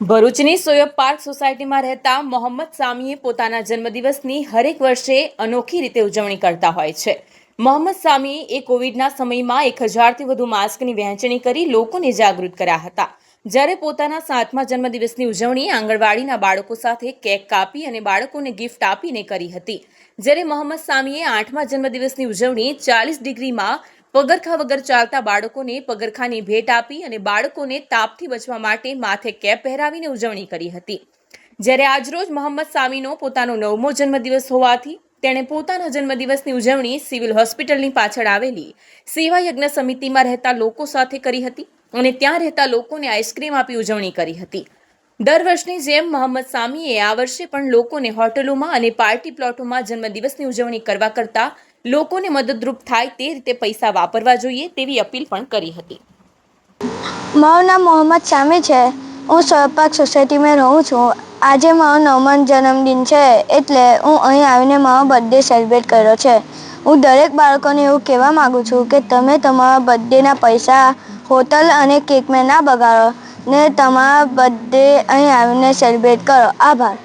ભરૂચની સોયબ પાર્ક સોસાયટીમાં રહેતા મોહમ્મદ સામીએ પોતાના જન્મદિવસની હરેક વર્ષે અનોખી રીતે ઉજવણી કરતા હોય છે. મોહમ્મદ સામી એ કોવિડના સમયમાં એક હજારથી વધુ માસ્કની વહેંચણી કરી લોકોને જાગૃત કર્યા હતા. જ્યારે પોતાના સાતમા જન્મદિવસની ઉજવણી આંગણવાડીના બાળકો સાથે કેક કાપી અને બાળકોને ગિફ્ટ આપીને કરી હતી. જ્યારે મોહમ્મદ સામીએ આઠમા જન્મદિવસની ઉજવણી ચાલીસ ડિગ્રીમાં પગરખા વગર ચાલતા બાળકોને પગરખાની ભેટ આપી અને બાળકોને તાપથી બચવા માટે માથે કેપ પહેરાવીને ઉજવણી કરી હતી. જ્યારે આજરોજ મોહમ્મદ સામીનો પોતાનો નવમો જન્મદિવસ હોવાથી તેણે પોતાના જન્મદિવસની ઉજવણી સિવિલ હોસ્પિટલની પાછળ આવેલી સેવા યજ્ઞ સમિતિમાં રહેતા લોકો સાથે કરી હતી અને ત્યાં રહેતા લોકોને આઈસ્ક્રીમ આપી ઉજવણી કરી હતી. દર વર્ષની જેમ મોહમ્મદ સામીએ આ વર્ષે પણ લોકોને હોટલોમાં અને પાર્ટી પ્લોટોમાં જન્મદિવસની ઉજવણી કરવા કરતાં લોકોને મદદરૂપ થાય તે રીતે પૈસા વાપરવા જોઈએ તેવી અપીલ પણ કરી હતી. મારું નામ મોહમ્મદ સામી છે. હું સરપાક સોસાયટીમાં રહું છું. આજે મારો નવમો જન્મદિન છે એટલે હું અહીં આવીને મારો બર્થડે સેલિબ્રેટ કર્યો છે. હું દરેક બાળકોને એવું કહેવા માગું છું કે તમે તમારા બર્થડેના પૈસા હોટલ અને કેકમાં ના બગાડો. ને તમારા બર્થડે અહીં આવીને સેલિબ્રેટ કરો. આભાર.